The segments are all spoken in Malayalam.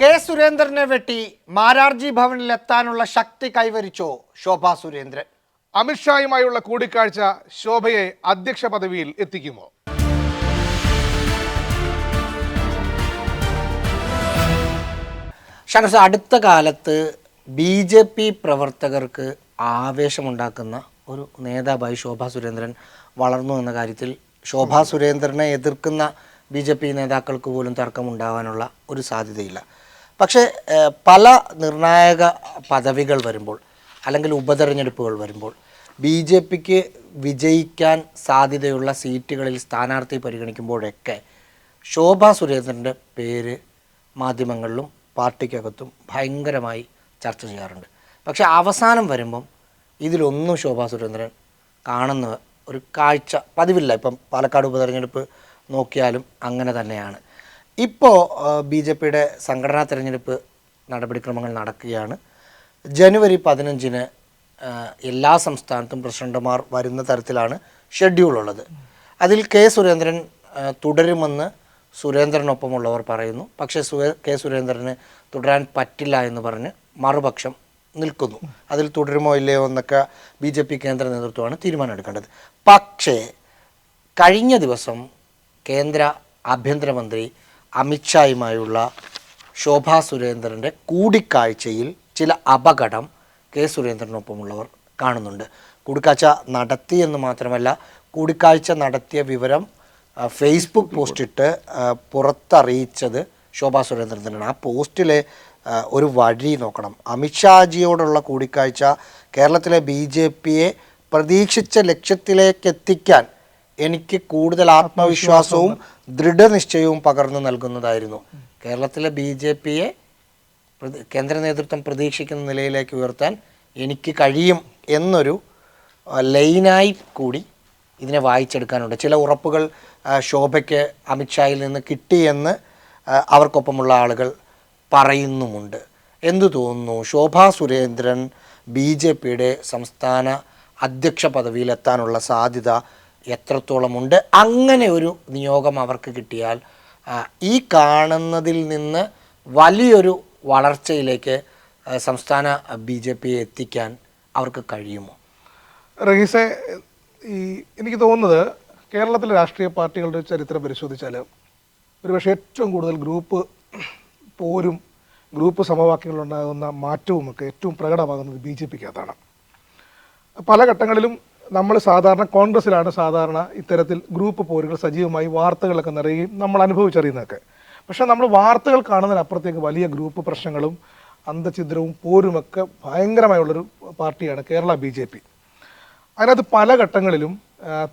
കെ സുരേന്ദ്രനെ വെട്ടി മാരാർജി ഭവനിൽ എത്താനുള്ള ശക്തി കൈവരിച്ചോ ശോഭാ സുരേന്ദ്രൻ? അമിത്ഷായുമായുള്ള കൂടിക്കാഴ്ച ശോഭയെ അധ്യക്ഷ പദവിയിൽ എത്തിക്കുമോ? ഷാനസ് അടുത്ത കാലത്ത് ബി ജെ പി പ്രവർത്തകർക്ക് ആവേശമുണ്ടാക്കുന്ന ഒരു നേതാവായി ശോഭാ സുരേന്ദ്രൻ വളർന്നു എന്ന കാര്യത്തിൽ ശോഭാ സുരേന്ദ്രനെ എതിർക്കുന്ന ബി ജെ പി നേതാക്കൾക്ക് പോലും തർക്കമുണ്ടാകാനുള്ള ഒരു സാധ്യതയില്ല. പക്ഷേ പല നിർണായക പദവികൾ വരുമ്പോൾ അല്ലെങ്കിൽ ഉപതെരഞ്ഞെടുപ്പുകൾ വരുമ്പോൾ ബി ജെ പിക്ക് വിജയിക്കാൻ സാധ്യതയുള്ള സീറ്റുകളിൽ സ്ഥാനാർത്ഥി പരിഗണിക്കുമ്പോഴൊക്കെ ശോഭ സുരേന്ദ്രന്റെ പേര് മാധ്യമങ്ങളിലും പാർട്ടിക്കകത്തും ഭയങ്കരമായി ചർച്ച ചെയ്യാറുണ്ട്. പക്ഷെ അവസാനം വരുമ്പം ഇതിലൊന്നും ശോഭാ സുരേന്ദ്രൻ കാണുന്ന ഒരു കാഴ്ച പതിവില്ല. ഇപ്പം പാലക്കാട് ഉപതെരഞ്ഞെടുപ്പ് നോക്കിയാലും അങ്ങനെ തന്നെയാണ്. ഇപ്പോൾ ബി ജെ പിയുടെ സംഘടനാ തെരഞ്ഞെടുപ്പ് നടപടിക്രമങ്ങൾ നടക്കുകയാണ്. ജനുവരി പതിനഞ്ചിന് എല്ലാ സംസ്ഥാനത്തും പ്രസിഡന്റുമാർ വരുന്ന തരത്തിലാണ് ഷെഡ്യൂൾ ഉള്ളത്. അതിൽ കെ സുരേന്ദ്രൻ തുടരുമെന്ന് സുരേന്ദ്രനൊപ്പമുള്ളവർ പറയുന്നു. പക്ഷേ സുരേ കെ സുരേന്ദ്രന് തുടരാൻ പറ്റില്ല എന്ന് പറഞ്ഞ് മറുപക്ഷം നിൽക്കുന്നു. അതിൽ തുടരുമോ ഇല്ലയോ എന്നൊക്കെ ബി ജെ പി കേന്ദ്ര നേതൃത്വമാണ് തീരുമാനമെടുക്കേണ്ടത്. പക്ഷേ കഴിഞ്ഞ ദിവസം കേന്ദ്ര ആഭ്യന്തരമന്ത്രി അമിത്ഷായുമായുള്ള ശോഭാ സുരേന്ദ്രന്റെ കൂടിക്കാഴ്ചയിൽ ചില അപകടം കെ സുരേന്ദ്രനൊപ്പമുള്ളവർ കാണുന്നുണ്ട്. കൂടിക്കാഴ്ച നടത്തി എന്ന് മാത്രമല്ല കൂടിക്കാഴ്ച നടത്തിയ വിവരം ഫേസ്ബുക്ക് പോസ്റ്റിട്ട് പുറത്തറിയിച്ചത് ശോഭാ സുരേന്ദ്രൻ തന്നെയാണ് ആ പോസ്റ്റിലെ ഒരു വഴി നോക്കണം. അമിത്ഷാജിയോടുള്ള കൂടിക്കാഴ്ച കേരളത്തിലെ ബി ജെ പിയെ പ്രതീക്ഷിച്ച ലക്ഷ്യത്തിലേക്ക് എത്തിക്കാൻ എനിക്ക് കൂടുതൽ ആത്മവിശ്വാസവും ദൃഢനിശ്ചയവും പകർന്നു നൽകുന്നതായിരുന്നു. കേരളത്തിലെ ബി ജെ പിയെ കേന്ദ്ര നേതൃത്വം പ്രതീക്ഷിക്കുന്ന നിലയിലേക്ക് ഉയർത്താൻ എനിക്ക് കഴിയും എന്നൊരു ലൈനായി കൂടി ഇതിനെ വായിച്ചെടുക്കാനുണ്ട്. ചില ഉറപ്പുകൾ ശോഭയ്ക്ക് അമിത്ഷായിൽ നിന്ന് കിട്ടിയെന്ന് അവർക്കൊപ്പമുള്ള ആളുകൾ പറയുന്നുമുണ്ട്. എന്തു തോന്നുന്നു? ശോഭാ സുരേന്ദ്രൻ ബി ജെ പിയുടെ സംസ്ഥാന അധ്യക്ഷ പദവിയിലെത്താനുള്ള സാധ്യത എത്രത്തോളമുണ്ട്? അങ്ങനെ ഒരു നിയോഗം അവർക്ക് കിട്ടിയാൽ ഈ കാണുന്നതിൽ നിന്ന് വലിയൊരു വളർച്ചയിലേക്ക് സംസ്ഥാന ബി ജെ പിയെ എത്തിക്കാൻ അവർക്ക് കഴിയുമോ? റഹീസെ ഈ എനിക്ക് തോന്നുന്നത് കേരളത്തിലെ രാഷ്ട്രീയ പാർട്ടികളുടെ ചരിത്രം പരിശോധിച്ചാൽ ഒരുപക്ഷെ ഏറ്റവും കൂടുതൽ ഗ്രൂപ്പ് പോരും ഗ്രൂപ്പ് സമവാക്യങ്ങളുണ്ടാകുന്ന മാറ്റവുമൊക്കെ ഏറ്റവും പ്രകടമാകുന്നത് ബി ജെ പിക്കകത്താണ്. പല ഘട്ടങ്ങളിലും നമ്മൾ സാധാരണ കോൺഗ്രസ്സിലാണ് സാധാരണ ഇത്തരത്തിൽ ഗ്രൂപ്പ് പോരുകൾ സജീവമായി വാർത്തകളൊക്കെ നിറയുകയും നമ്മൾ അനുഭവിച്ചറിയുന്നതൊക്കെ. പക്ഷേ നമ്മൾ വാർത്തകൾ കാണുന്നതിനപ്പുറത്തേക്ക് വലിയ ഗ്രൂപ്പ് പ്രശ്നങ്ങളും അന്തഛിദ്രവും പോരുമൊക്കെ ഭയങ്കരമായുള്ളൊരു പാർട്ടിയാണ് കേരള ബി ജെ പി. അതിനകത്ത് പല ഘട്ടങ്ങളിലും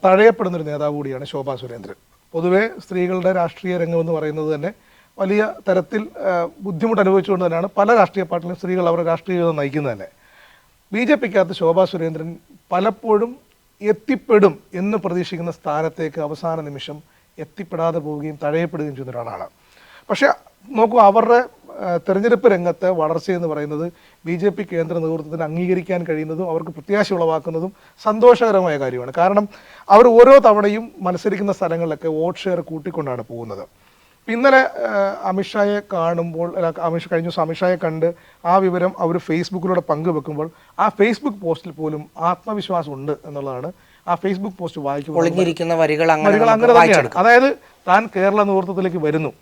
തഴയപ്പെടുന്നൊരു നേതാവ് കൂടിയാണ് ശോഭാ സുരേന്ദ്രൻ. പൊതുവേ സ്ത്രീകളുടെ രാഷ്ട്രീയ രംഗം എന്ന് പറയുന്നത് തന്നെ വലിയ തരത്തിൽ ബുദ്ധിമുട്ട് അനുഭവിച്ചുകൊണ്ട് തന്നെയാണ് പല രാഷ്ട്രീയ പാർട്ടികളും സ്ത്രീകൾ അവരുടെ രാഷ്ട്രീയ നയിക്കുന്നത് തന്നെ. ബി ജെ പിക്കകത്ത് ശോഭാ സുരേന്ദ്രൻ പലപ്പോഴും എത്തിപ്പെടും എന്ന് പ്രതീക്ഷിക്കുന്ന സ്ഥാനത്തേക്ക് അവസാന നിമിഷം എത്തിപ്പെടാതെ പോവുകയും തഴയപ്പെടുകയും ചെയ്യുന്ന ഒരാളാണ്. പക്ഷേ നോക്കൂ അവരുടെ തെരഞ്ഞെടുപ്പ് രംഗത്തെ വളർച്ച എന്ന് പറയുന്നത് ബി ജെ പി കേന്ദ്ര നേതൃത്വത്തിന് അംഗീകരിക്കാൻ കഴിയുന്നതും അവർക്ക് പ്രത്യാശ ഉളവാക്കുന്നതും സന്തോഷകരമായ കാര്യമാണ്. കാരണം അവർ ഓരോ തവണയും മത്സരിക്കുന്ന സ്ഥലങ്ങളിലൊക്കെ വോട്ട് ഷെയർ കൂട്ടിക്കൊണ്ടാണ് പോകുന്നത്. ഇന്നലെ അമിത്ഷായെ കാണുമ്പോൾ അമിത് കഴിഞ്ഞ ദിവസം അമിത്ഷായെ കണ്ട് ആ വിവരം അവർ ഫേസ്ബുക്കിലൂടെ പങ്കുവെക്കുമ്പോൾ ആ ഫേസ്ബുക്ക് പോസ്റ്റിൽ പോലും ആത്മവിശ്വാസം ഉണ്ട് എന്നുള്ളതാണ് ആ ഫേസ്ബുക്ക് പോസ്റ്റ് വായിക്കുമ്പോൾ ഒളിഞ്ഞിരിക്കുന്ന വരികൾ അങ്ങനെ തന്നെയാണ് അതായത് താൻ കേരള നേതൃത്വത്തിലേക്ക് വരുന്നു.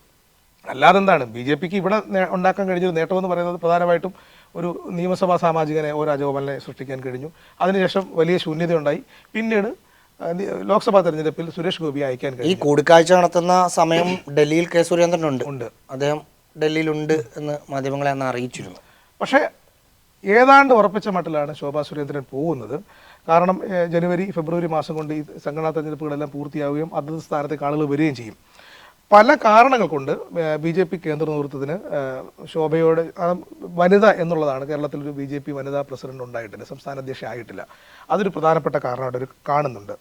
അല്ലാതെ എന്താണ്? ബി ജെ പിക്ക് ഇവിടെ ഉണ്ടാക്കാൻ കഴിഞ്ഞൊരു നേട്ടമെന്ന് പറയുന്നത് പ്രധാനമായിട്ടും ഒരു നിയമസഭാ സാമാജികനെ ഒരു രാജഗോപാലിനെ സൃഷ്ടിക്കാൻ കഴിഞ്ഞു. അതിനുശേഷം വലിയ ശൂന്യതയുണ്ടായി. പിന്നീട് ലോക്സഭാ തെരഞ്ഞെടുപ്പിൽ സുരേഷ് ഗോപി അയക്കാൻ കഴിയും ഈ കൂടിക്കാഴ്ച നടത്തുന്ന സമയം ഡൽഹിയിൽ കെ സുരേന്ദ്രൻ ഉണ്ട്. ഉണ്ട് അദ്ദേഹം ഡൽഹിയിലുണ്ട് എന്ന് മാധ്യമങ്ങളെ അന്ന് അറിയിച്ചിരുന്നു. പക്ഷേ ഏതാണ്ട് ഉറപ്പിച്ച മട്ടിലാണ് ശോഭാ സുരേന്ദ്രൻ പോകുന്നത്. കാരണം ജനുവരി ഫെബ്രുവരി മാസം കൊണ്ട് ഈ സംഘടനാ തെരഞ്ഞെടുപ്പുകളെല്ലാം പൂർത്തിയാവുകയും അതത് സ്ഥാനത്തേക്ക് ആളുകൾ വരികയും ചെയ്യും. പല കാരണങ്ങൾ കൊണ്ട് ബി ജെ പി കേന്ദ്ര നേതൃത്വത്തിന് ശോഭയോട് വനിത എന്നുള്ളതാണ് കേരളത്തിൽ ഒരു ബി ജെ പി വനിതാ പ്രസിഡന്റ് ഉണ്ടായിട്ടില്ല സംസ്ഥാന അധ്യക്ഷ ആയിട്ടില്ല. അതൊരു പ്രധാനപ്പെട്ട കാരണമായിട്ട് ഒരു കാണുന്നുണ്ട്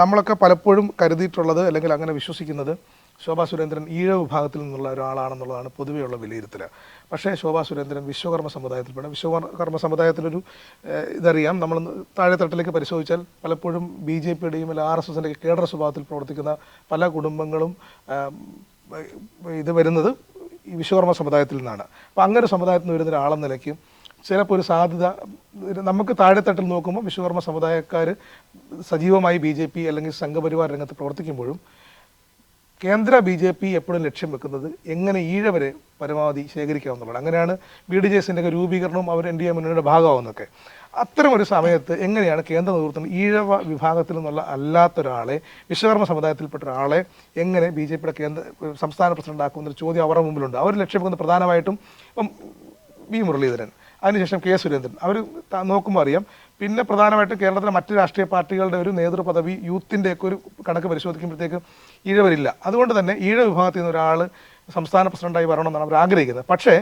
നമ്മളൊക്കെ പലപ്പോഴും കരുതിയിട്ടുള്ളത് അല്ലെങ്കിൽ അങ്ങനെ വിശ്വസിക്കുന്നത് ശോഭാ സുരേന്ദ്രൻ ഈഴ വിഭാഗത്തിൽ നിന്നുള്ള ഒരാളാണെന്നുള്ളതാണ് പൊതുവെയുള്ള വിലയിരുത്തൽ പക്ഷേ ശോഭാ സുരേന്ദ്രൻ വിശ്വകർമ്മ സമുദായത്തിൽപ്പെട്ട വിശ്വകർമ്മ സമുദായത്തിലൊരു ഇതറിയാം. നമ്മൾ താഴെത്തട്ടിലേക്ക് പരിശോധിച്ചാൽ പലപ്പോഴും ബി ജെ പിയുടെയും അല്ല ആർ എസ് എസിന്റെ കേഡർ സ്വഭാവത്തിൽ പ്രവർത്തിക്കുന്ന പല കുടുംബങ്ങളും ഇത് വരുന്നത് ഈ വിശ്വകർമ്മ സമുദായത്തിൽ നിന്നാണ്. അപ്പോൾ അങ്ങനെ ഒരു സമുദായത്തിൽ നിന്ന് വരുന്ന ഒരാളെന്ന നിലയ്ക്ക് ചിലപ്പോൾ ഒരു സാധ്യത നമുക്ക് താഴെത്തട്ടിൽ നോക്കുമ്പോൾ വിശ്വകർമ്മ സമുദായക്കാർ സജീവമായി ബി ജെ പി അല്ലെങ്കിൽ സംഘപരിവാർ രംഗത്ത് പ്രവർത്തിക്കുമ്പോഴും കേന്ദ്ര ബി ജെ പി എപ്പോഴും ലക്ഷ്യം വെക്കുന്നത് എങ്ങനെ ഈഴവരെ പരമാവധി ശേഖരിക്കാവുന്നതാണ് അങ്ങനെയാണ് ബി ഡി ജെ എസിന്റെ ഒക്കെ രൂപീകരണവും അവർ എൻ ഡി എ മുന്നണിയുടെ ഭാഗമാവുന്നൊക്കെ അത്തരം ഒരു സമയത്ത് എങ്ങനെയാണ് കേന്ദ്ര നേതൃത്വം ഈഴവ വിഭാഗത്തിൽ നിന്നുള്ള അല്ലാത്തൊരാളെ വിശ്വകർമ്മ സമുദായത്തിൽപ്പെട്ട ഒരാളെ എങ്ങനെ ബി ജെ പിയുടെ കേന്ദ്ര സംസ്ഥാന പ്രസിഡന്റ് ആക്കുമെന്നൊരു ചോദ്യം അവരുടെ മുമ്പിലുണ്ട്. അവർ ലക്ഷ്യം വെക്കുന്നത് പ്രധാനമായിട്ടും ഇപ്പം വി മുരളീധരൻ അതിനുശേഷം കെ സുരേന്ദ്രൻ. അവർ നോക്കുമ്പോൾ അറിയാം പിന്നെ പ്രധാനമായിട്ടും കേരളത്തിലെ മറ്റ് രാഷ്ട്രീയ പാർട്ടികളുടെ ഒരു നേതൃപദവി യൂത്തിന്റെയൊക്കെ ഒരു കണക്ക് പരിശോധിക്കുമ്പോഴത്തേക്ക് ഈഴവരില്ല അതുകൊണ്ട് തന്നെ ഈഴ വിഭാഗത്തിൽ നിന്ന് ഒരാൾ സംസ്ഥാന പ്രസിഡന്റായി വരണമെന്നാണ് അവർ ആഗ്രഹിക്കുന്നത്. പക്ഷേ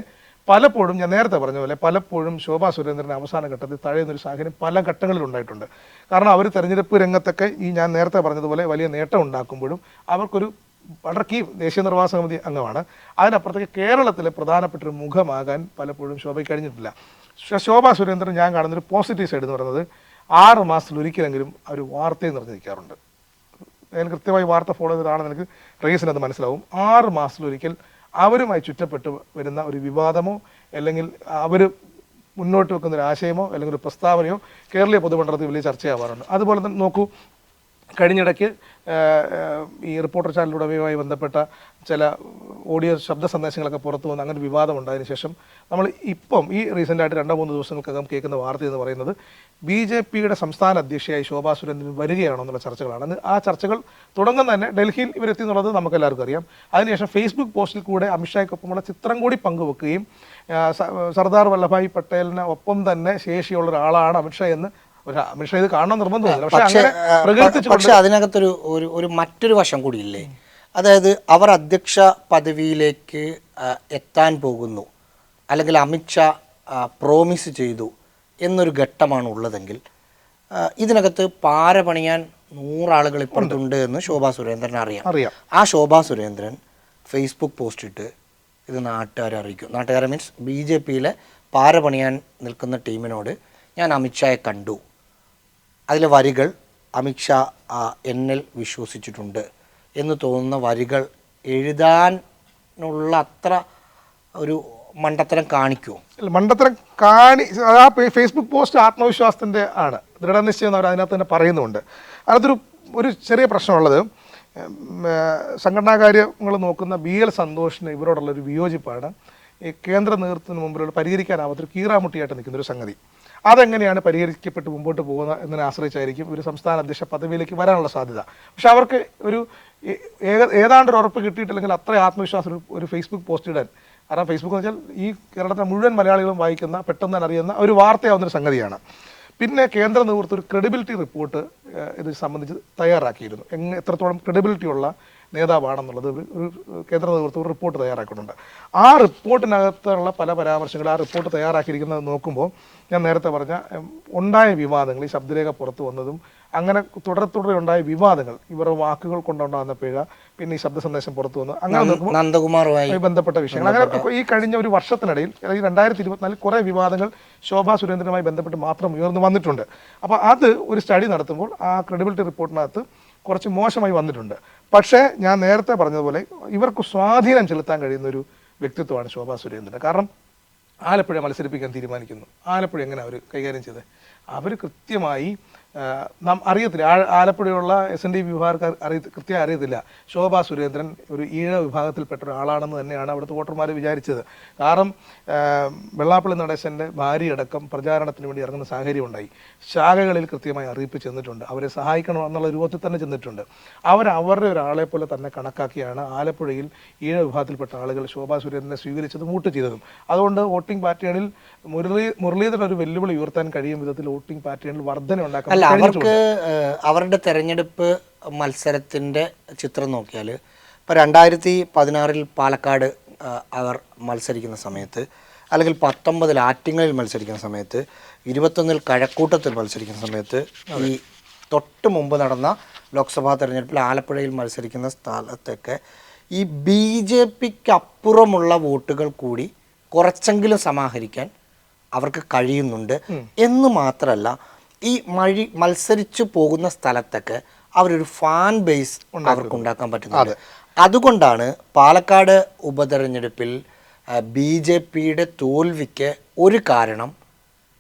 പലപ്പോഴും ഞാൻ നേരത്തെ പറഞ്ഞ പോലെ പലപ്പോഴും ശോഭാ സുരേന്ദ്രൻ അവസാന ഘട്ടത്തിൽ തഴയുന്നൊരു സാഹചര്യം പല ഘട്ടങ്ങളിൽ ഉണ്ടായിട്ടുണ്ട്. കാരണം അവർ തെരഞ്ഞെടുപ്പ് രംഗത്തൊക്കെ ഈ ഞാൻ നേരത്തെ പറഞ്ഞതുപോലെ വലിയ നേട്ടം ഉണ്ടാക്കുമ്പോഴും അവർക്കൊരു വളരെ കീ ദേശീയ നിർവാഹ സമിതി അംഗമാണ്. അതിനപ്പുറത്തേക്ക് കേരളത്തിലെ പ്രധാനപ്പെട്ട ഒരു മുഖമാകാൻ പലപ്പോഴും ശോഭയ്ക്ക് കഴിഞ്ഞിട്ടില്ല. ശോഭാ സുരേന്ദ്രൻ ഞാൻ കാണുന്നൊരു പോസിറ്റീവ് സൈഡ് എന്ന് പറയുന്നത് ആറ് മാസത്തിൽ ഒരിക്കലെങ്കിലും അവർ വാർത്തയിൽ നിറഞ്ഞു നിൽക്കാറുണ്ട് ഞാൻ കൃത്യമായി വാർത്ത ഫോളോ ചെയ്തതാണെന്ന് എനിക്ക് റേസിന് അത് മനസ്സിലാവും. ആറ് മാസത്തിലൊരിക്കൽ അവരുമായി ചുറ്റപ്പെട്ട് വരുന്ന ഒരു വിവാദമോ അല്ലെങ്കിൽ അവർ മുന്നോട്ട് വെക്കുന്ന ഒരു ആശയമോ അല്ലെങ്കിൽ ഒരു പ്രസ്താവനയോ കേരളീയ പൊതുമണ്ഡലത്തിൽ വലിയ ചർച്ചയാവാറുണ്ട്. അതുപോലെ തന്നെ നോക്കൂ കഴിഞ്ഞിടയ്ക്ക് ഈ റിപ്പോർട്ടർ ചാനൽ ഉടമയുമായി ബന്ധപ്പെട്ട ചില ഓഡിയോ ശബ്ദ സന്ദേശങ്ങളൊക്കെ പുറത്തു വന്ന് അങ്ങനെ വിവാദം ഉണ്ടായതിനു ശേഷം നമ്മൾ ഇപ്പം ഈ റീസെന്റായിട്ട് രണ്ടോ മൂന്ന് ദിവസങ്ങൾക്കകം കേൾക്കുന്ന വാർത്ത എന്ന് പറയുന്നത് ബി ജെ പിയുടെ സംസ്ഥാന അധ്യക്ഷയായി ശോഭാ സുരേന്ദ്രൻ വരികയാണോ എന്നുള്ള ചർച്ചകളാണ്. ആ ചർച്ചകൾ തുടങ്ങുന്ന തന്നെ ഡൽഹിയിൽ ഇവരെത്തി എന്നുള്ളത് നമുക്കെല്ലാവർക്കും അറിയാം. അതിനുശേഷം ഫേസ്ബുക്ക് പോസ്റ്റിൽ കൂടെ അമിത്ഷായ്ക്കൊപ്പമുള്ള ചിത്രം കൂടി പങ്കുവെക്കുകയും സർദാർ വല്ലഭായ് പട്ടേലിന് ഒപ്പം തന്നെ ശേഷിയുള്ള ഒരാളാണ് അമിത്ഷാ എന്ന് ഒരു അമിത്ഷാ ഇത് കാണണം നിർബന്ധമില്ല. പക്ഷെ അങ്ങനെ അതിനകത്തൊരു ഒരു ഒരു മറ്റൊരു വശം കൂടിയില്ലേ? അതായത് അവർ അധ്യക്ഷ പദവിയിലേക്ക് എത്താൻ പോകുന്നു. അല്ലെങ്കിൽ അമിത്ഷാ പ്രോമിസ് ചെയ്തു എന്നൊരു ഘട്ടമാണ് ഉള്ളതെങ്കിൽ ഇതിനകത്ത് പാര പണിയാൻ നൂറാളുകൾ ഇപ്പുറത്തുണ്ട് എന്ന് ശോഭാ സുരേന്ദ്രൻ അറിയാം. അറിയാം. ആ ശോഭാ സുരേന്ദ്രൻ ഫേസ്ബുക്ക് പോസ്റ്റ് ഇട്ട് ഇത് നാട്ടുകാരെ അറിയിക്കും. നാട്ടുകാരെ മീൻസ് ബി ജെ പിയിലെ പാര പണിയാൻ നിൽക്കുന്ന ടീമിനോട് ഞാൻ അമിത്ഷായെ കണ്ടു. അതിലെ വരികൾ അമിത്ഷാ എന്നിൽ വിശ്വസിച്ചിട്ടുണ്ട് എന്ന് തോന്നുന്ന വരികൾ എഴുതാനുള്ള അത്ര ഒരു മണ്ടത്തരം കാണിക്കുമോ അല്ല മണ്ടത്തരം കാണി ആ ഫേസ്ബുക്ക് പോസ്റ്റ് ആത്മവിശ്വാസത്തിന്റെ ആണ്. ദൃഢനിശ്ചയം അവർ അതിനകത്ത് തന്നെ പറയുന്നുണ്ട് അതിനകത്തൊരു ഒരു ചെറിയ പ്രശ്നമുള്ളത് സംഘടനാകാര്യങ്ങൾ സംഘടനാ കാര്യങ്ങൾ നോക്കുന്ന ബി എൽ സന്തോഷിന് ഇവരോടുള്ള ഒരു വിയോജിപ്പാണ് ഈ കേന്ദ്ര നേതൃത്വത്തിന് മുമ്പിലുള്ള പരിഹരിക്കാനാവാത്തൊരു കീറാമുട്ടിയായിട്ട് നിൽക്കുന്ന ഒരു സംഗതി. അതെങ്ങനെയാണ് പരിഹരിക്കപ്പെട്ട് മുമ്പോട്ട് പോകുന്നത് എന്നതിനെ ആശ്രയിച്ചായിരിക്കും ഒരു സംസ്ഥാന അധ്യക്ഷ പദവിയിലേക്ക് വരാനുള്ള സാധ്യത. പക്ഷെ അവർക്ക് ഒരു ഏതാണ്ട് ഒരു ഉറപ്പ് കിട്ടിയിട്ടില്ലെങ്കിൽ അത്ര ആത്മവിശ്വാസം ഒരു- ഫേസ്ബുക്ക് പോസ്റ്റ് ഇടാൻ. കാരണം ഫേസ്ബുക്ക് എന്ന് വെച്ചാൽ ഈ കേരളത്തിലെ മുഴുവൻ മലയാളികളും വായിക്കുന്ന പെട്ടെന്ന് തന്നെ അറിയുന്ന ഒരു വാർത്തയാവുന്നൊരു സംഗതിയാണ്. പിന്നെ കേന്ദ്ര നേതൃത്വം ഒരു ക്രെഡിബിലിറ്റി റിപ്പോർട്ട് ഇത് സംബന്ധിച്ച് തയ്യാറാക്കിയിരുന്നു. എങ്ങനെ എത്രത്തോളം ക്രെഡിബിലിറ്റി ഉള്ള നേതാവാണെന്നുള്ളത് ഒരു കേന്ദ്ര നേതൃത്വം ഒരു റിപ്പോർട്ട് തയ്യാറാക്കുന്നുണ്ട്. ആ റിപ്പോർട്ടിനകത്തുള്ള പല പരാമർശങ്ങൾ ആ റിപ്പോർട്ട് തയ്യാറാക്കിയിരിക്കുന്നത് നോക്കുമ്പോൾ ഞാൻ നേരത്തെ പറഞ്ഞ ഉണ്ടായ വിവാദങ്ങൾ ഈ ശബ്ദരേഖ പുറത്തു വന്നതും അങ്ങനെ തുടരെ തുടരെ ഉണ്ടായ വിവാദങ്ങൾ. ഇവരുടെ വാക്കുകൾ കൊണ്ടുണ്ടാകുന്ന പിഴ പിന്നെ ഈ ശബ്ദ സന്ദേശം പുറത്തു വന്നു അങ്ങനെ നന്ദകുമാറുമായി ബന്ധപ്പെട്ട വിഷയങ്ങൾ. അങ്ങനെ ഈ കഴിഞ്ഞ ഒരു വർഷത്തിനിടയിൽ അല്ലെങ്കിൽ രണ്ടായിരത്തി ഇരുപത്തിനാലിൽ കുറേ വിവാദങ്ങൾ ശോഭാ സുരേന്ദ്രനുമായി ബന്ധപ്പെട്ട് മാത്രം ഉയർന്നു വന്നിട്ടുണ്ട്. അപ്പോൾ അത് ഒരു സ്റ്റഡി നടത്തുമ്പോൾ ആ ക്രെഡിബിലിറ്റി റിപ്പോർട്ടിനകത്ത് കുറച്ച് മോശമായി വന്നിട്ടുണ്ട്. പക്ഷേ ഞാൻ നേരത്തെ പറഞ്ഞതുപോലെ ഇവർക്ക് സ്വാധീനം ചെലുത്താൻ കഴിയുന്ന ഒരു വ്യക്തിത്വമാണ് ശോഭാ സുരേന്ദ്രൻ. കാരണം ആലപ്പുഴ മത്സരിപ്പിക്കാൻ തീരുമാനിക്കുന്നു. ആലപ്പുഴ എങ്ങനെ അവർ കൈകാര്യം ചെയ്തത്? അവർ കൃത്യമായി നാം അറിയത്തില്ല. ആലപ്പുഴയുള്ള എസ് എൻ ഡി വിഭാഗക്കാർ അറിയ കൃത്യമായി അറിയത്തില്ല. ശോഭാ സുരേന്ദ്രൻ ഒരു ഈഴ വിഭാഗത്തിൽപ്പെട്ട ഒരാളാണെന്ന് തന്നെയാണ് അവിടുത്തെ വോട്ടർമാർ വിചാരിച്ചത്. കാരണം വെള്ളാപ്പള്ളി നടേശന്റെ ഭാര്യയടക്കം പ്രചാരണത്തിന് വേണ്ടി ഇറങ്ങുന്ന സാഹചര്യം ഉണ്ടായി ശാഖകളിൽ കൃത്യമായി അറിയിപ്പ് ചെന്നിട്ടുണ്ട്. അവരെ സഹായിക്കണം എന്നുള്ള രൂപത്തിൽ തന്നെ ചെന്നിട്ടുണ്ട്. അവർ അവരുടെ ഒരാളെ പോലെ തന്നെ കണക്കാക്കിയാണ് ആലപ്പുഴയിൽ ഈഴ വിഭാഗത്തിൽപ്പെട്ട ആളുകൾ ശോഭാ സുരേന്ദ്രനെ സ്വീകരിച്ചത് വോട്ട് ചെയ്തതും. അതുകൊണ്ട് വോട്ടിംഗ് പാറ്റേണിൽ മുരളി മുരളീധരൻ ഒരു വെല്ലുവിളി ഉയർത്താൻ കഴിയും വിധത്തിൽ വോട്ടിംഗ് പാറ്റേണിൽ വർധന ഉണ്ടാക്കാൻ. അവർക്ക് അവരുടെ തെരഞ്ഞെടുപ്പ് മത്സരത്തിന്റെ ചിത്രം നോക്കിയാൽ ഇപ്പോൾ രണ്ടായിരത്തി പതിനാറിൽ പാലക്കാട് അവർ മത്സരിക്കുന്ന സമയത്ത് അല്ലെങ്കിൽ പത്തൊമ്പതിൽ ആറ്റിങ്ങളിൽ മത്സരിക്കുന്ന സമയത്ത് ഇരുപത്തൊന്നിൽ കഴക്കൂട്ടത്തിൽ മത്സരിക്കുന്ന സമയത്ത് ഈ തൊട്ട് മുമ്പ് നടന്ന ലോക്സഭാ തെരഞ്ഞെടുപ്പിൽ ആലപ്പുഴയിൽ മത്സരിക്കുന്ന സ്ഥലത്തൊക്കെ ഈ ബി ജെ പിക്ക് അപ്പുറമുള്ള വോട്ടുകൾ കൂടി കുറച്ചെങ്കിലും സമാഹരിക്കാൻ അവർക്ക് കഴിയുന്നുണ്ട്. എന്ന് മാത്രമല്ല ഈ മഴി മത്സരിച്ചു പോകുന്ന സ്ഥലത്തൊക്കെ അവരൊരു ഫാൻ ബേസ് അവർക്ക് ഉണ്ടാക്കാൻ പറ്റുന്നത്. അതുകൊണ്ടാണ് പാലക്കാട് ഉപതെരഞ്ഞെടുപ്പിൽ ബി ജെ പിയുടെ തോൽവിക്ക് ഒരു കാരണം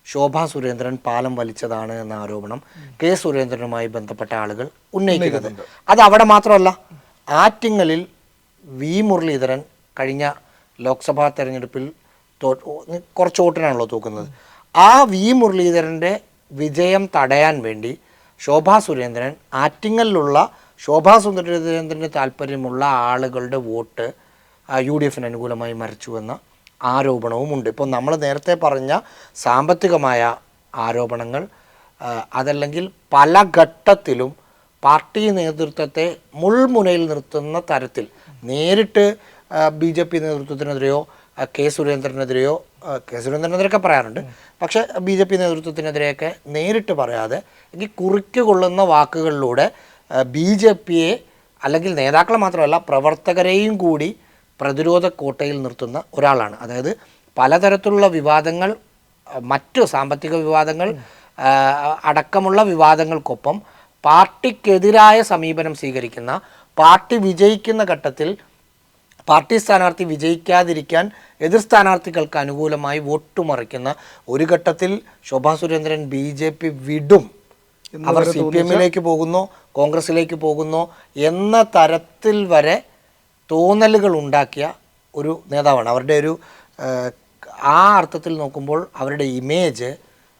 ശോഭാ സുരേന്ദ്രൻ പാലം വലിച്ചതാണ് എന്ന ആരോപണം കെ സുരേന്ദ്രനുമായി ബന്ധപ്പെട്ട ആളുകൾ ഉന്നയിക്കുന്നത്. അത് അവിടെ മാത്രമല്ല ആറ്റിങ്ങലിൽ വി മുരളീധരൻ കഴിഞ്ഞ ലോക്സഭാ തെരഞ്ഞെടുപ്പിൽ കുറച്ച് വോട്ടിനാണല്ലോ തൂക്കുന്നത്. ആ വി മുരളീധരന്റെ വിജയം തടയാൻ വേണ്ടി ശോഭാ സുരേന്ദ്രൻ ആറ്റിങ്ങലിലുള്ള ശോഭാ സുരേന്ദ്രന് താല്പര്യമുള്ള ആളുകളുടെ വോട്ട് യു ഡി എഫിന് അനുകൂലമായി മറിച്ചുവെന്ന ആരോപണവുമുണ്ട് ഇപ്പോൾ നമ്മൾ നേരത്തെ പറഞ്ഞ സാമ്പത്തികമായ ആരോപണങ്ങൾ അതല്ലെങ്കിൽ പല ഘട്ടത്തിലും പാർട്ടി നേതൃത്വത്തെ മുൾമുനയിൽ നിർത്തുന്ന തരത്തിൽ നേരിട്ട് ബി ജെ പി നേതൃത്വത്തിനെതിരെയോ കെ സുരേന്ദ്രനെതിരെയോ കെ സുരേന്ദ്രനെതിരെയൊക്കെ പറയാറുണ്ട്. പക്ഷേ ബി ജെ പി നേതൃത്വത്തിനെതിരെയൊക്കെ നേരിട്ട് പറയാതെ എനിക്ക് കുറിക്ക് കൊള്ളുന്ന വാക്കുകളിലൂടെ ബി ജെ പിയെ അല്ലെങ്കിൽ നേതാക്കളെ മാത്രമല്ല പ്രവർത്തകരെയും കൂടി പ്രതിരോധ കോട്ടയിൽ നിർത്തുന്ന ഒരാളാണ്. അതായത് പലതരത്തിലുള്ള വിവാദങ്ങൾ മറ്റു സാമ്പത്തിക വിവാദങ്ങൾ അടക്കമുള്ള വിവാദങ്ങൾക്കൊപ്പം പാർട്ടിക്കെതിരായ സമീപനം സ്വീകരിക്കുന്ന പാർട്ടി വിജയിക്കുന്ന ഘട്ടത്തിൽ പാർട്ടി സ്ഥാനാർത്ഥി വിജയിക്കാതിരിക്കാൻ എതിർ സ്ഥാനാർത്ഥികൾക്ക് അനുകൂലമായി വോട്ട് മറിക്കുന്ന ഒരു ഘട്ടത്തിൽ Shobha Surendran B J P വിടും. അവർ സി പി എമ്മിലേക്ക് പോകുന്നോ കോൺഗ്രസിലേക്ക് പോകുന്നോ എന്ന തരത്തിൽ വരെ തോന്നലുകൾ ഉണ്ടാക്കിയ ഒരു നേതാവാണ്. അവരുടെ ഒരു ആ അർത്ഥത്തിൽ നോക്കുമ്പോൾ അവരുടെ ഇമേജ്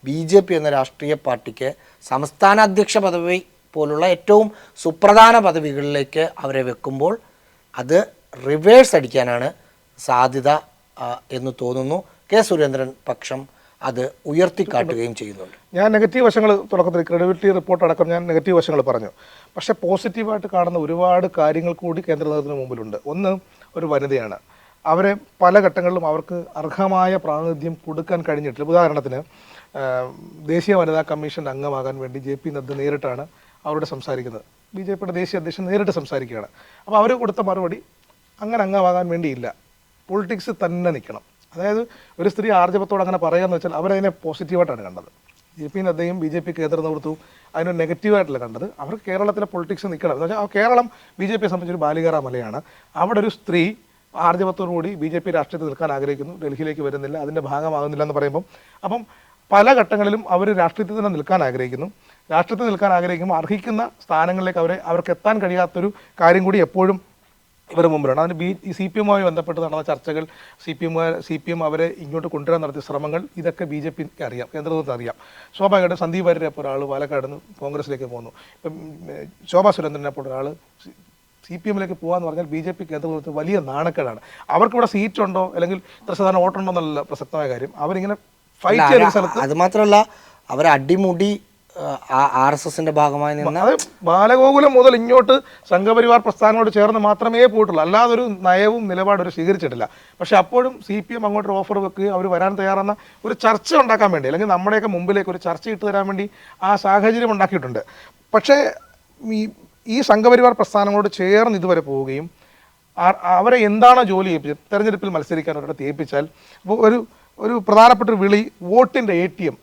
ബി ജെ പി എന്ന രാഷ്ട്രീയ പാർട്ടിക്ക് സംസ്ഥാന അധ്യക്ഷ പദവി പോലുള്ള ഏറ്റവും സുപ്രധാന പദവികളിലേക്ക് അവരെ വെക്കുമ്പോൾ അത് റിവേഴ്സ് അടിക്കാനാണ് സാധ്യത എന്ന് തോന്നുന്നു. കെ സുരേന്ദ്രൻ പക്ഷം അത് ഉയർത്തിക്കാട്ടുകയും ചെയ്യുന്നുണ്ട്. ഞാൻ നെഗറ്റീവ് വശങ്ങൾ തുടക്കത്തിൽ ക്രെഡിബിലിറ്റി റിപ്പോർട്ട് അടക്കം ഞാൻ നെഗറ്റീവ് വശങ്ങൾ പറഞ്ഞു. പക്ഷേ പോസിറ്റീവായിട്ട് കാണുന്ന ഒരുപാട് കാര്യങ്ങൾ കൂടി കേന്ദ്ര നേതൃത്വത്തിന് മുമ്പിലുണ്ട്. ഒന്ന് ഒരു വനിതയാണ്. അവരെ പല ഘട്ടങ്ങളിലും അവർക്ക് അർഹമായ പ്രാതിനിധ്യം കൊടുക്കാൻ കഴിഞ്ഞിട്ടില്ല. ഉദാഹരണത്തിന് ദേശീയ വനിതാ കമ്മീഷന്റെ അംഗമാകാൻ വേണ്ടി ജെ പി നദ്ദ നേരിട്ടാണ് അവരോട് സംസാരിക്കുന്നത്. ബി ജെ പിയുടെ ദേശീയ അധ്യക്ഷൻ നേരിട്ട് സംസാരിക്കുകയാണ്. അപ്പോൾ അവർ കൊടുത്ത മറുപടി അങ്ങനെ അംഗമാകാൻ വേണ്ടിയില്ല. പൊളിറ്റിക്സ് തന്നെ നിൽക്കണം. അതായത് ഒരു സ്ത്രീ ആർജവത്തോട് അങ്ങനെ പറയാന്ന് വെച്ചാൽ അവരതിനെ പോസിറ്റീവായിട്ടാണ് കണ്ടത്. ജെ പി നദ്ദയും ബി ജെ പി കേന്ദ്ര നേതൃത്വവും അതിനെ നെഗറ്റീവായിട്ടല്ല കണ്ടത്. അവർ കേരളത്തിലെ പൊളിറ്റിക്സ് നിൽക്കണം. എന്ന് വെച്ചാൽ കേരളം ബി ജെ പിയെ സംബന്ധിച്ചൊരു ബാലികാറ മലയാണ്. അവിടെ ഒരു സ്ത്രീ ആർജവത്തോടുകൂടി ബി ജെ പി രാഷ്ട്രീയത്തിൽ നിൽക്കാൻ ആഗ്രഹിക്കുന്നു ഡൽഹിയിലേക്ക് വരുന്നില്ല അതിന്റെ ഭാഗമാകുന്നില്ല എന്ന് പറയുമ്പം അപ്പം പല ഘട്ടങ്ങളിലും അവർ രാഷ്ട്രീയത്തിൽ തന്നെ നിൽക്കാൻ ആഗ്രഹിക്കുന്നു. രാഷ്ട്രീയത്തിൽ നിൽക്കാൻ ആഗ്രഹിക്കുമ്പോൾ അർഹിക്കുന്ന സ്ഥാനങ്ങളിലേക്ക് അവരെ അവർക്ക് എത്താൻ കഴിയാത്തൊരു കാര്യം കൂടി എപ്പോഴും ഇവരുടെ മുമ്പിലാണ്. അതിന് ബി സി പി എമ്മുമായി ബന്ധപ്പെട്ട് നടന്ന ചർച്ചകൾ C P M C P M അവരെ ഇങ്ങോട്ട് കൊണ്ടുവരാൻ നടത്തിയ ശ്രമങ്ങൾ ഇതൊക്കെ ബി ജെ പിക്ക് അറിയാം. കേന്ദ്ര നേതൃത്വത്തിന് അറിയാം. ശോഭയുടെ സന്ദീപ് വാര്യരെ ഒരാൾ പാലക്കാട് നിന്ന് കോൺഗ്രസിലേക്ക് പോകുന്നു ഇപ്പം ശോഭാ സുരേന്ദ്രനെ പോലെ ഒരാൾ സി പി എമ്മിലേക്ക് പോകാന്ന് പറഞ്ഞാൽ ബി ജെ പി കേന്ദ്ര നേതൃത്വത്തിന് വലിയ നാണക്കേടാണ്. അവർക്കിവിടെ സീറ്റ് ഉണ്ടോ അല്ലെങ്കിൽ ഇത്ര ശതമാനം വോട്ടുണ്ടോ എന്നുള്ള പ്രസക്തമായ കാര്യം. അവരിങ്ങനെ ഫൈറ്റ് ചെയ്യുന്ന സ്ഥലത്ത് അത് മാത്രമല്ല അവർ അടിമുടി ആർ എസ് എസിന്റെ ഭാഗമായി നിന്ന് ബാലഗോകുലം മുതൽ ഇങ്ങോട്ട് സംഘപരിവാർ പ്രസ്ഥാനത്തോട് ചേർന്ന് മാത്രമേ പോയിട്ടുള്ളൂ. അല്ലാതെ ഒരു നയവും നിലപാടും അവർ സ്വീകരിച്ചിട്ടില്ല. പക്ഷെ അപ്പോഴും സി പി എം അങ്ങോട്ട് ഓഫർ വെക്കുകയും അവർ വരാൻ തയ്യാറെന്ന ഒരു ചർച്ച ഉണ്ടാക്കാൻ വേണ്ടി അല്ലെങ്കിൽ നമ്മുടെയൊക്കെ മുമ്പിലേക്ക് ഒരു ചർച്ച ഇട്ട് തരാൻ വേണ്ടി ആ സാഹചര്യം ഉണ്ടാക്കിയിട്ടുണ്ട്. പക്ഷേ ഈ ഈ സംഘപരിവാർ പ്രസ്ഥാനങ്ങളോട് ചേർന്ന് ഇതുവരെ പോവുകയും അവരെ എന്താണോ ജോലി ചെയ്യിപ്പിച്ചത് തെരഞ്ഞെടുപ്പിൽ മത്സരിക്കാൻ അവരുടെ തേപ്പിച്ചാൽ ഒരു ഒരു പ്രധാനപ്പെട്ട ഒരു വിളി വോട്ടിന്റെ എ ടി എം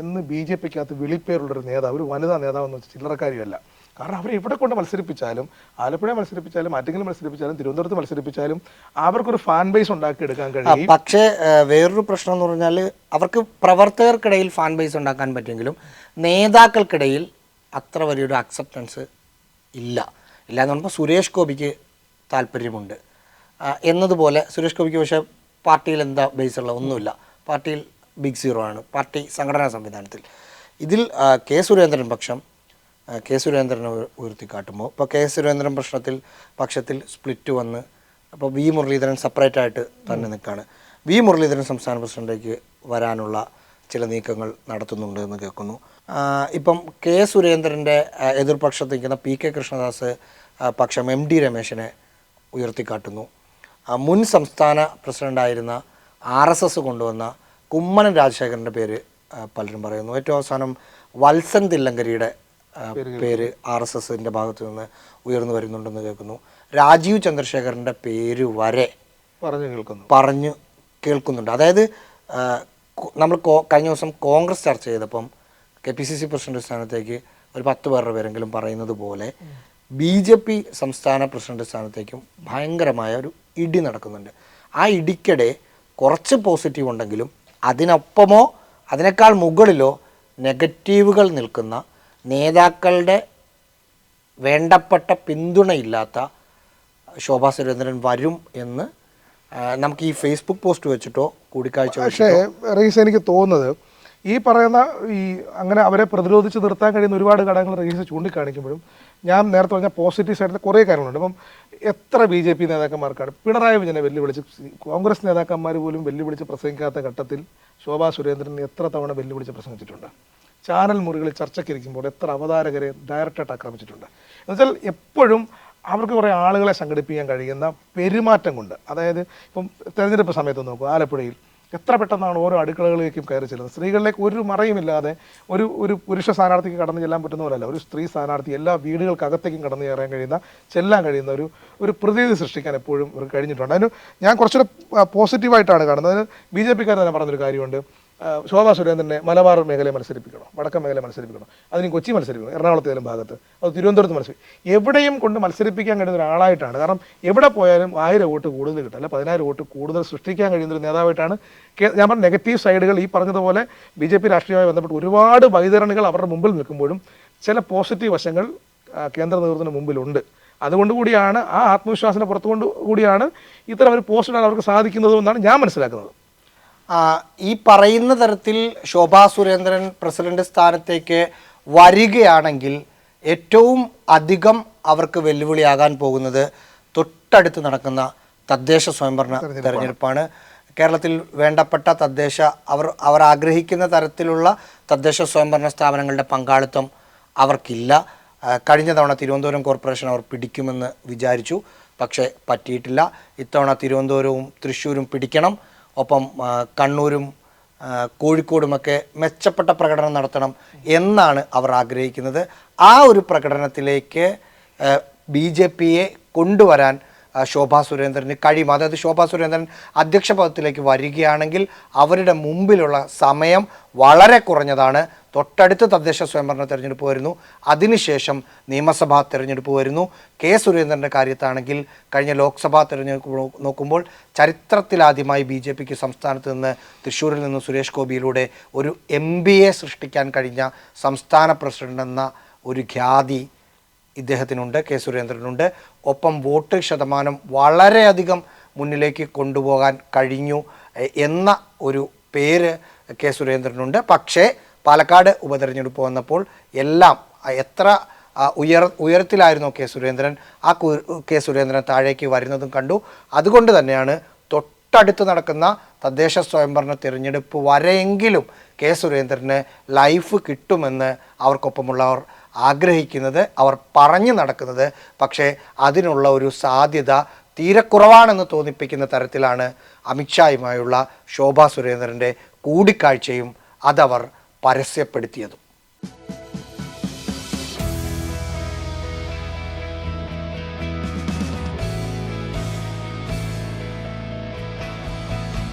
എന്ന് ബി ജെ പിക്കകത്ത് വിളിപ്പേരുള്ളൊരു നേതാവ് ഒരു വനിതാ നേതാവ് എന്ന് വെച്ചാൽ ചില്ലറക്കാരിയല്ല. കാരണം അവരെ എവിടെ കൊണ്ട് മത്സരിപ്പിച്ചാലും ആലപ്പുഴ മത്സരിപ്പിച്ചാലും ആറ്റിങ്ങൽ മത്സരിപ്പിച്ചാലും തിരുവനന്തപുരത്ത് മത്സരിപ്പിച്ചാലും അവർക്കൊരു ഫാൻ ബേസ് ഉണ്ടാക്കി എടുക്കാൻ ആ, കഴിയും. പക്ഷേ വേറൊരു പ്രശ്നം എന്ന് പറഞ്ഞാൽ അവർക്ക് പ്രവർത്തകർക്കിടയിൽ ഫാൻ ബേസ് ഉണ്ടാക്കാൻ പറ്റുമെങ്കിലും നേതാക്കൾക്കിടയിൽ അത്ര വലിയൊരു അക്സെപ്റ്റൻസ് ഇല്ല. ഇല്ല എന്ന് പറയുമ്പോൾ സുരേഷ് ഗോപിക്ക് താല്പര്യമുണ്ട്. എന്നതുപോലെ സുരേഷ് ഗോപിക്ക് പക്ഷേ പാർട്ടിയിൽ എന്താ ബേസ് ഉള്ള ഒന്നുമില്ല. പാർട്ടിയിൽ ബിഗ് സീറോ ആണ് പാർട്ടി സംഘടനാ സംവിധാനത്തിൽ. ഇതിൽ കെ സുരേന്ദ്രൻ പക്ഷം കെ സുരേന്ദ്രനെ ഉയർ- ഉയർത്തിക്കാട്ടുമ്പോൾ ഇപ്പോൾ കെ സുരേന്ദ്രൻ പ്രശ്നത്തിൽ പക്ഷത്തിൽ സ്പ്ലിറ്റ് വന്ന് അപ്പോൾ വി മുരളീധരൻ സെപ്പറേറ്റ് ആയിട്ട് തന്നെ നിൽക്കുകയാണ് വി മുരളീധരൻ സംസ്ഥാന പ്രസിഡന്റിലേക്ക് വരാനുള്ള ചില നീക്കങ്ങൾ നടത്തുന്നുണ്ട് എന്ന് കേൾക്കുന്നു. ഇപ്പം കെ സുരേന്ദ്രന്റെ എതിർപക്ഷത്ത് നിൽക്കുന്ന പി കെ കൃഷ്ണദാസ് പക്ഷം എം ഡി രമേശനെ ഉയർത്തിക്കാട്ടുന്നു. മുൻ സംസ്ഥാന പ്രസിഡന്റായിരുന്ന ആർ എസ് എസ് കൊണ്ടുവന്ന കുമ്മനം രാജശേഖരന്റെ പേര് പലരും പറയുന്നു. ഏറ്റവും അവസാനം വത്സൻ തില്ലങ്കരിയുടെ പേര് ആർ എസ് എസിന്റെ ഭാഗത്തു നിന്ന് ഉയർന്നു വരുന്നുണ്ടെന്ന് കേൾക്കുന്നു. രാജീവ് ചന്ദ്രശേഖരന്റെ പേര് വരെ പറഞ്ഞു കേൾക്കുന്നു. പറഞ്ഞു കേൾക്കുന്നുണ്ട്. അതായത് നമ്മൾ കഴിഞ്ഞ ദിവസം കോൺഗ്രസ് ചർച്ച ചെയ്തപ്പം K P C C president സ്ഥാനത്തേക്ക് ഒരു പത്ത് പേരുടെ പേരെങ്കിലും പറയുന്നത് പോലെ ബി ജെ പി സംസ്ഥാന പ്രസിഡന്റ് സ്ഥാനത്തേക്കും ഭയങ്കരമായ ഒരു ഇടി നടക്കുന്നുണ്ട്. ആ ഇടിക്കിടെ കുറച്ച് പോസിറ്റീവ് ഉണ്ടെങ്കിലും അതിനൊപ്പമോ അതിനേക്കാൾ മുകളിലോ നെഗറ്റീവുകൾ നിൽക്കുന്ന നേതാക്കളുടെ വേണ്ടപ്പെട്ട പിന്തുണയില്ലാത്ത ശോഭാ സുരേന്ദ്രൻ വരും എന്ന് നമുക്ക് ഈ ഫേസ്ബുക്ക് പോസ്റ്റ് വെച്ചിട്ടോ കൂടിക്കാഴ്ച പക്ഷേ റീസ് എനിക്ക് തോന്നുന്നത് ഈ പറയുന്ന ഈ അങ്ങനെ അവരെ പ്രതിരോധിച്ച് നിർത്താൻ കഴിയുന്ന ഒരുപാട് ഘടകങ്ങൾ റഹീസ് ചൂണ്ടിക്കാണിക്കുമ്പോഴും ഞാൻ നേരത്തെ പറഞ്ഞ പോസിറ്റീവ് സൈഡിൽ കുറേ കാര്യങ്ങളുണ്ട്. അപ്പം എത്ര ബി ജെ പി നേതാക്കന്മാർക്കാണ്? പിണറായി വിജയനെ വെല്ലുവിളിച്ച് കോൺഗ്രസ് നേതാക്കന്മാർ പോലും വെല്ലുവിളിച്ച് പ്രസംഗിക്കാത്ത ഘട്ടത്തിൽ ശോഭാ സുരേന്ദ്രൻ എത്ര തവണ വെല്ലുവിളിച്ച് പ്രസംഗിച്ചിട്ടുണ്ട്? ചാനൽ മുറികളിൽ ചർച്ചയ്ക്കിരിക്കുമ്പോൾ എത്ര അവതാരകരെ ഡയറക്റ്റായിട്ട് ആക്രമിച്ചിട്ടുണ്ട്? എന്നുവെച്ചാൽ എപ്പോഴും അവർക്ക് കുറേ ആളുകളെ സംഘടിപ്പിക്കാൻ കഴിയുന്ന പെരുമാറ്റം കൊണ്ട്. അതായത് ഇപ്പം തെരഞ്ഞെടുപ്പ് സമയത്ത് നോക്കുക ആലപ്പുഴയിൽ എത്ര പെട്ടെന്നാണ് ഓരോ അടുക്കളകളിലേക്കും കയറി ചെല്ലുന്നത്? സ്ത്രീകളിലേക്ക് ഒരു മറയുമില്ലാതെ ഒരു ഒരു പുരുഷ സ്ഥാനാർത്ഥിക്ക് കടന്നു ചെല്ലാൻ പറ്റുന്ന പോലല്ല. ഒരു സ്ത്രീ സ്ഥാനാർത്ഥി എല്ലാ വീടുകൾക്കകത്തേക്കും കടന്നു കയറാൻ കഴിയുന്ന ചെല്ലാൻ കഴിയുന്ന ഒരു ഒരു പ്രതീതി സൃഷ്ടിക്കാൻ എപ്പോഴും ഇവർക്ക് കഴിഞ്ഞിട്ടുണ്ട്. അതിന് ഞാൻ കുറച്ചുകൂടെ പോസിറ്റീവായിട്ടാണ് കാണുന്നത്. അതിന് ബി ജെ പിക്കാർ തന്നെ പറഞ്ഞൊരു കാര്യമുണ്ട്. ശോഭാ സുരേന്ദ്രനെ മലബാർ മേഖലയെ മത്സരിപ്പിക്കണം വടക്കൻ മേഖലയെ മത്സരിപ്പിക്കണം അതിന് കൊച്ചി മത്സരിപ്പിക്കണം എറണാകുളത്തേലും ഭാഗത്ത് അത് തിരുവനന്തപുരത്ത് മത്സരിപ്പിക്കും എവിടെയും കൊണ്ട് മത്സരിപ്പിക്കാൻ കഴിയുന്ന ഒരാളായിട്ടാണ്. കാരണം എവിടെ പോയാലും ആയിരം വോട്ട് കൂടുതൽ കിട്ടും അല്ല പതിനായിരം വോട്ട് കൂടുതൽ സൃഷ്ടിക്കാൻ കഴിയുന്ന ഒരു നേതാവായിട്ടാണ് ഞാൻ പറഞ്ഞ നെഗറ്റീവ് സൈഡുകൾ ഈ പറഞ്ഞതുപോലെ ബി ജെ പി രാഷ്ട്രീയവുമായി ബന്ധപ്പെട്ട് ഒരുപാട് വൈതരണികൾ അവരുടെ മുമ്പിൽ നിൽക്കുമ്പോഴും ചില പോസിറ്റീവ് വശങ്ങൾ കേന്ദ്ര നേതൃത്വത്തിന് മുമ്പിലുണ്ട്. അതുകൊണ്ട് കൂടിയാണ് ആ ആത്മവിശ്വാസത്തിന് പുറത്തുകൊണ്ട് കൂടിയാണ് ഇത്തരം ഒരു പോസ്റ്റ് ഇടാൻ അവർക്ക് സാധിക്കുന്നത് എന്നാണ് ഞാൻ മനസ്സിലാക്കുന്നത്. ഈ പറയുന്ന തരത്തിൽ ശോഭാ സുരേന്ദ്രൻ പ്രസിഡന്റ് സ്ഥാനത്തേക്ക് വരികയാണെങ്കിൽ ഏറ്റവും അധികം അവർക്ക് വെല്ലുവിളിയാകാൻ പോകുന്നത് തൊട്ടടുത്ത് നടക്കുന്ന തദ്ദേശ സ്വയംഭരണ തെരഞ്ഞെടുപ്പാണ്. കേരളത്തിൽ വേണ്ടപ്പെട്ട തദ്ദേശ അവർ അവർ ആഗ്രഹിക്കുന്ന തരത്തിലുള്ള തദ്ദേശ സ്വയംഭരണ സ്ഥാപനങ്ങളുടെ പങ്കാളിത്തം അവർക്കില്ല. കഴിഞ്ഞ തവണ തിരുവനന്തപുരം കോർപ്പറേഷൻ അവർ പിടിക്കുമെന്ന് വിചാരിച്ചു. പക്ഷേ പറ്റിയിട്ടില്ല. ഇത്തവണ തിരുവനന്തപുരവും തൃശ്ശൂരും പിടിക്കണം. ഒപ്പം കണ്ണൂരും കോഴിക്കോടുമൊക്കെ മെച്ചപ്പെട്ട പ്രകടനം നടത്തണം എന്നാണ് അവർ ആഗ്രഹിക്കുന്നത്. ആ ഒരു പ്രകടനത്തിലേക്ക് ബി ജെ പിയെ കൊണ്ടുവരാൻ ശോഭാ സുരേന്ദ്രന് കഴിയും. അതായത് ശോഭാ സുരേന്ദ്രൻ അധ്യക്ഷ പദത്തിലേക്ക് വരികയാണെങ്കിൽ അവരുടെ മുമ്പിലുള്ള സമയം വളരെ കുറഞ്ഞതാണ്. തൊട്ടടുത്ത് തദ്ദേശ സ്വയംഭരണ തെരഞ്ഞെടുപ്പ് വരുന്നു. അതിനുശേഷം നിയമസഭാ തെരഞ്ഞെടുപ്പ് വരുന്നു. കെ സുരേന്ദ്രന്റെ കാര്യത്താണെങ്കിൽ കഴിഞ്ഞ ലോക്സഭാ തെരഞ്ഞെടുപ്പ് നോക്കുമ്പോൾ ചരിത്രത്തിലാദ്യമായി ബി ജെ പിക്ക് സംസ്ഥാനത്ത് നിന്ന് തൃശ്ശൂരിൽ നിന്ന് സുരേഷ് ഗോപിയിലൂടെ ഒരു എ സൃഷ്ടിക്കാൻ കഴിഞ്ഞ സംസ്ഥാന പ്രസിഡന്റ് എന്ന ഒരു ഖ്യാതി ഇദ്ദേഹത്തിനുണ്ട് കെ സുരേന്ദ്രനുണ്ട്. ഒപ്പം വോട്ട് ശതമാനം വളരെയധികം മുന്നിലേക്ക് കൊണ്ടുപോകാൻ കഴിഞ്ഞു എന്ന ഒരു പേര് കെ സുരേന്ദ്രനുണ്ട്. പക്ഷേ പാലക്കാട് ഉപതെരഞ്ഞെടുപ്പ് വന്നപ്പോൾ എല്ലാം എത്ര ഉയർ ഉയരത്തിലായിരുന്നു കെ സുരേന്ദ്രൻ. ആ കെ സുരേന്ദ്രൻ താഴേക്ക് വരുന്നതും കണ്ടു. അതുകൊണ്ട് തന്നെയാണ് തൊട്ടടുത്ത് നടക്കുന്ന തദ്ദേശ സ്വയംഭരണ തിരഞ്ഞെടുപ്പ് വരെയെങ്കിലും കെ സുരേന്ദ്രന് ലൈഫ് കിട്ടുമെന്ന് അവർക്കൊപ്പമുള്ളവർ ആഗ്രഹിക്കുന്നത് അവർ പറഞ്ഞു നടക്കുന്നത് പക്ഷേ അതിനുള്ള ഒരു സാധ്യത തീരെ കുറവാണെന്ന് തോന്നിപ്പിക്കുന്ന തരത്തിലാണ് അമിത്ഷായുമായുള്ള ശോഭാ സുരേന്ദ്രന്റെ കൂടിക്കാഴ്ചയും അതവർ പരസ്യപ്പെടുത്തിയതും.